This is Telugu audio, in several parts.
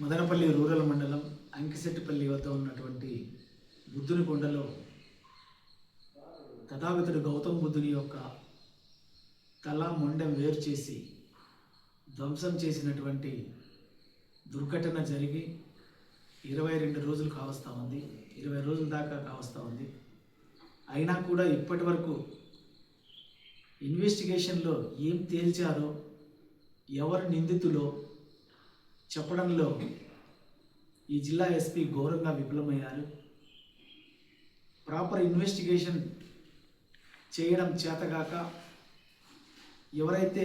మదనపల్లి రూరల్ మండలం అంకిశెట్టిపల్లి వద్ద ఉన్నటువంటి బుద్ధుని కొండలో తథాగతుడు గౌతమ బుద్ధుని యొక్క తల మొండెం వేరు చేసి ధ్వంసం చేసినటువంటి దుర్ఘటన జరిగి ఇరవై రెండు రోజులు కావస్తూ ఉంది. ఇరవై రోజుల దాకా కావస్తూ ఉంది. అయినా కూడా ఇప్పటి వరకు ఇన్వెస్టిగేషన్లో ఏం తేల్చారో ఎవరు నిందితులో చెప్పడంలో ఈ జిల్లా ఎస్పీ ఘోరంగా విఫలమయ్యారు. ప్రాపర్ ఇన్వెస్టిగేషన్ చేయడం చేతగాక ఎవరైతే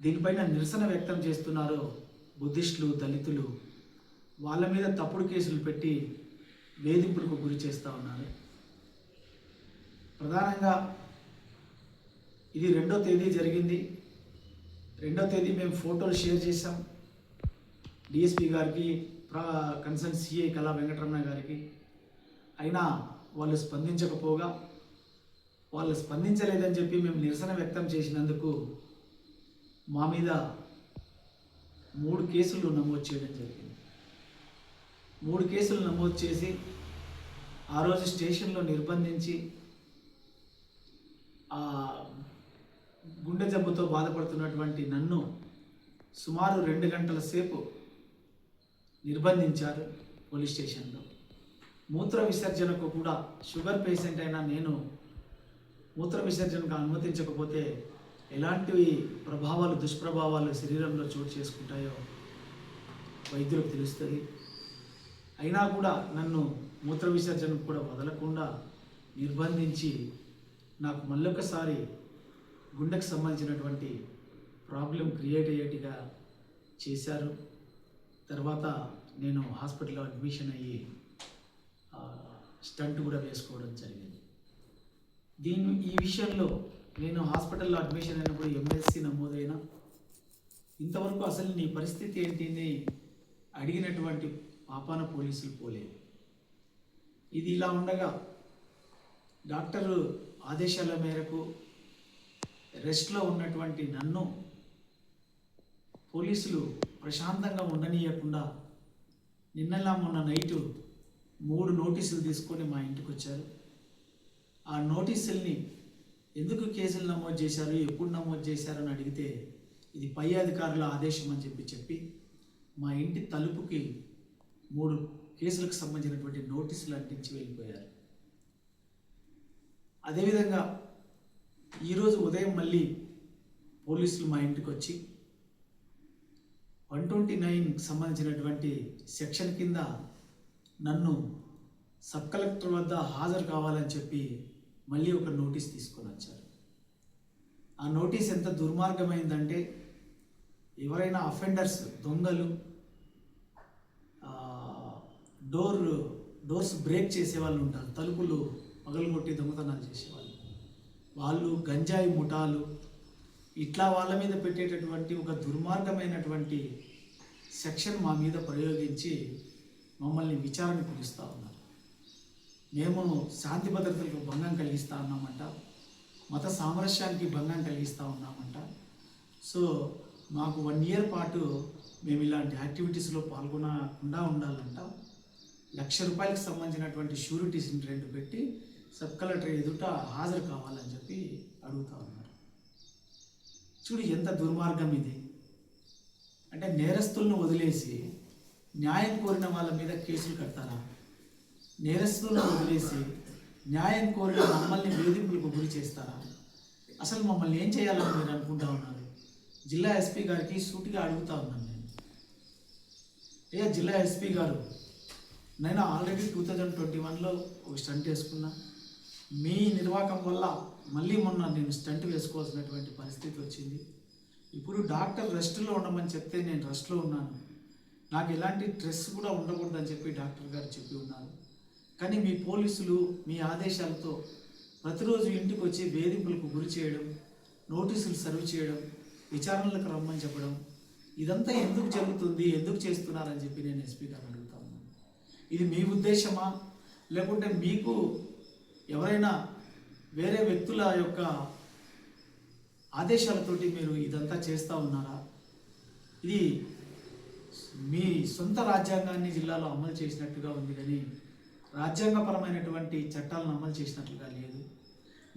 దీనిపైన నిరసన వ్యక్తం చేస్తున్నారో బుద్ధిస్టులు దళితులు వాళ్ళ మీద తప్పుడు కేసులు పెట్టి వేధింపులకు గురి చేస్తూ ఉన్నారు. ప్రధానంగా ఇది రెండో తేదీ జరిగింది. రెండో తేదీ మేము ఫోటోలు షేర్ చేసాం డిఎస్పి గారికి ప్రా కన్సర్న్ సిఐ కళా వెంకటరమణ గారికి. అయినా వాళ్ళు స్పందించకపోగా వాళ్ళు స్పందించలేదని చెప్పి మేము నిరసన వ్యక్తం చేసినందుకు మా మీద మూడు కేసులు నమోదు చేయడం జరిగింది. మూడు కేసులు నమోదు చేసి ఆ రోజు స్టేషన్లో నిర్బంధించి గుండె జబ్బుతో బాధపడుతున్నటువంటి నన్ను సుమారు రెండు గంటల సేపు నిర్బంధించారు పోలీస్ స్టేషన్లో. మూత్ర విసర్జనకు కూడా షుగర్ పేషెంట్ అయినా నేను మూత్ర విసర్జనకు అనుమతించకపోతే ఎలాంటివి ప్రభావాలు దుష్ప్రభావాలు శరీరంలో చోటు చేసుకుంటాయో వైద్యులకు తెలుస్తుంది. అయినా కూడా నన్ను మూత్ర విసర్జనకు కూడా వదలకుండా నిర్బంధించి నాకు మళ్ళొకసారి గుండెకు సంబంధించినటువంటి ప్రాబ్లం క్రియేట్ అయ్యేట్టుగా చేశారు. తర్వాత నేను హాస్పిటల్లో అడ్మిషన్ అయ్యి స్టంట్ కూడా వేసుకోవడం జరిగింది. దీని ఈ విషయంలో నేను హాస్పిటల్లో అడ్మిషన్ అయినప్పుడు ఎంఎస్సి నమోదైన ఇంతవరకు అసలు నీ పరిస్థితి ఏంటిని అడిగినటువంటి పాపాన పోలీసులు పోలేదు. ఇది ఇలా ఉండగా డాక్టరు ఆదేశాల మేరకు రెస్ట్లో ఉన్నటువంటి నన్ను పోలీసులు ప్రశాంతంగా ఉండనీయకుండా నిన్నలా మొన్న నైటు మూడు నోటీసులు తీసుకొని మా ఇంటికి వచ్చారు ఆ నోటీసుల్ని ఎందుకు కేసులు నమోదు చేశారు ఎప్పుడు నమోదు చేశారని అడిగితే ఇది పై అధికారుల ఆదేశం అని చెప్పి చెప్పి మా ఇంటి తలుపుకి మూడు కేసులకు సంబంధించినటువంటి నోటీసులు అంటించి వెళ్ళిపోయారు. అదేవిధంగా ఈరోజు ఉదయం మళ్ళీ పోలీసులు మా ఇంటికి వచ్చి వన్ ట్వంటీ నైన్ సంబంధించినటువంటి సెక్షన్ కింద నన్ను సబ్ కలెక్టర్ వద్ద హాజరు కావాలని చెప్పి మళ్ళీ ఒక నోటీస్ తీసుకొని వచ్చారు. ఆ నోటీస్ ఎంత దుర్మార్గమైందంటే ఎవరైనా అఫెండర్స్ దొంగలు డోర్ డోర్స్ బ్రేక్ చేసే వాళ్ళు ఉంటారు. తలుపులు పగలగొట్టి దొంగతనాలు చేసేవాళ్ళు. వాళ్ళు గంజాయి ముఠాలు ఇట్లా వాళ్ళ మీద పెట్టేటటువంటి ఒక దుర్మార్గమైనటువంటి సెక్షన్ మా మీద ప్రయోగించి మమ్మల్ని విచారణ పిలుస్తూ ఉన్నారు. మేము శాంతి భద్రతలకు భంగం కలిగిస్తూ ఉన్నామంట మత సామరస్యానికి భంగం కలిగిస్తూ ఉన్నామంట. సో మాకు వన్ ఇయర్ పాటు మేము ఇలాంటి యాక్టివిటీస్లో పాల్గొనకుండా ఉండాలంట. లక్ష రూపాయలకు సంబంధించినటువంటి షూరిటీస్ని రెండు పెట్టి సబ్ కలెక్టర్ ఎదుట హాజరు కావాలని చెప్పి అడుగుతా ఉన్నారు. చూడు ఎంత దుర్మార్గం ఇది. అంటే నేరస్తులను వదిలేసి న్యాయం కోరిన వాళ్ళ మీద కేసులు కడతారా? నేరస్తులను వదిలేసి న్యాయం కోరిన మమ్మల్ని వేధింపులకు గురి చేస్తారా? అసలు మమ్మల్ని ఏం చేయాలని మీరు అనుకుంటా ఉన్నారు? జిల్లా ఎస్పీ గారికి సూటిగా అడుగుతా ఉన్నాను నేను. ఏ జిల్లా ఎస్పీ గారు నేను ఆల్రెడీ టూ థౌజండ్ ట్వంటీ వన్లో ఒక స్టంట్ వేసుకున్నా. మీ నిర్వాహకం వల్ల మళ్ళీ మొన్న నేను స్టంట్ వేసుకోవాల్సినటువంటి పరిస్థితి వచ్చింది. ఇప్పుడు డాక్టర్ రెస్ట్లో ఉండమని చెప్తే నేను రెస్ట్లో ఉన్నాను. నాకు ఎలాంటి స్ట్రెస్ కూడా ఉండకూడదని చెప్పి డాక్టర్ గారు చెప్పి ఉన్నారు. కానీ మీ పోలీసులు మీ ఆదేశాలతో ప్రతిరోజు ఇంటికి వచ్చి వేధింపులకు గురి చేయడం నోటీసులు సర్వ్ చేయడం విచారణలకు రమ్మని చెప్పడం ఇదంతా ఎందుకు జరుగుతుంది ఎందుకు చేస్తున్నారని చెప్పి నేను ఎస్పీ గారు అడుగుతాను ఇది మీ ఉద్దేశమా? లేకుంటే మీకు ఎవరైనా వేరే వ్యక్తుల యొక్క ఆదేశాలతోటి మీరు ఇదంతా చేస్తూ ఉన్నారా? ఇది మీ సొంత రాజ్యాంగాన్ని జిల్లాలో అమలు చేసినట్టుగా ఉంది కానీ రాజ్యాంగపరమైనటువంటి చట్టాలను అమలు చేసినట్లుగా లేదు.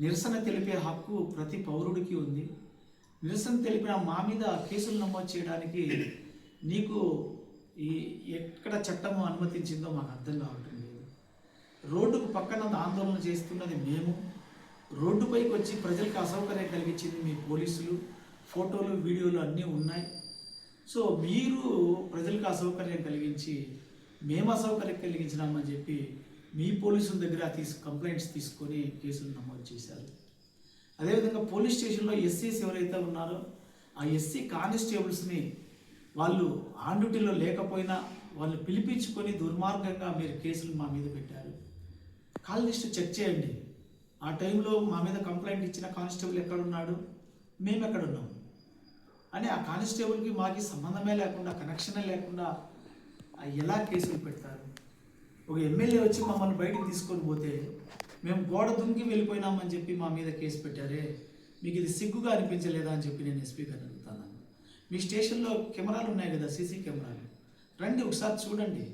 నిరసన తెలిపే హక్కు ప్రతి పౌరుడికి ఉంది. నిరసన తెలిపిన మా మీద కేసులు నమోదు చేయడానికి నీకు ఈ ఎక్కడ చట్టము అనుమతించిందో మాకు అర్థం కావట్లేదు. రోడ్డుకు పక్కన ఆందోళన చేస్తున్నది మేము. రోడ్డుపైకి వచ్చి ప్రజలకు అసౌకర్యం కలిగించింది మీ పోలీసులు. ఫోటోలు వీడియోలు అన్నీ ఉన్నాయి. సో మీరు ప్రజలకు అసౌకర్యం కలిగించి మేము అసౌకర్యం కలిగించినామని చెప్పి మీ పోలీసుల దగ్గర తీసు కంప్లైంట్స్ తీసుకొని కేసులు నమోదు చేశారు. అదేవిధంగా పోలీస్ స్టేషన్లో ఎస్సీస్ ఎవరైతే ఉన్నారో ఆ ఎస్సీ కానిస్టేబుల్స్ని వాళ్ళు ఆన్ డ్యూటీలో లేకపోయినా వాళ్ళు పిలిపించుకొని దుర్మార్గంగా మీరు కేసులు మా మీద పెట్టారు. కాల్ లిస్ట్ చెక్ చేయండి. ఆ టైంలో మా మీద కంప్లైంట్ ఇచ్చిన కానిస్టేబుల్ ఎక్కడున్నాడు? మేము ఎక్కడున్నాం అని ఆ కానిస్టేబుల్కి మాకి సంబంధమే లేకుండా కనెక్షనే లేకుండా ఎలా కేసులు పెడతారు? ఒక ఎమ్మెల్యే వచ్చి మమ్మల్ని బయటికి తీసుకొని పోతే మేము గోడ దుంకి వెళ్ళిపోయినామని చెప్పి మా మీద కేసు పెట్టారే. మీకు ఇది సిగ్గుగా అనిపించలేదా అని చెప్పి నేను ఎస్పీ గారిని అడుగుతాను. మీ స్టేషన్లో కెమెరాలు ఉన్నాయి కదా సీసీ కెమెరాలు. రండి ఒకసారి చూడండి.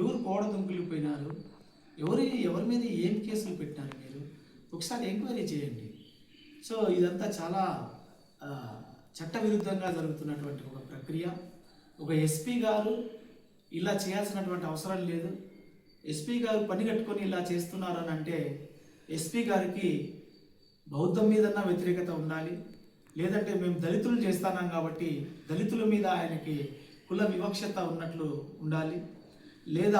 ఎవరు గోడ దుంకులిపోయినారు? ఎవరి ఎవరి మీద ఏం కేసులు పెట్టినారు మీరు? ఒకసారి ఎంక్వైరీ చేయండి. సో ఇదంతా చాలా చట్టవిరుద్ధంగా జరుగుతున్నటువంటి ఒక ప్రక్రియ. ఒక ఎస్పీ గారు ఇలా చేయాల్సినటువంటి అవసరం లేదు. ఎస్పీ గారు పని కట్టుకొని ఇలా చేస్తున్నారు అని అంటే ఎస్పీ గారికి బౌద్ధం మీదన్నా వ్యతిరేకత ఉండాలి. లేదంటే మేము దళితులు చేస్తున్నాం కాబట్టి దళితుల మీద ఆయనకి కుల వివక్షత ఉన్నట్లు ఉండాలి. లేదా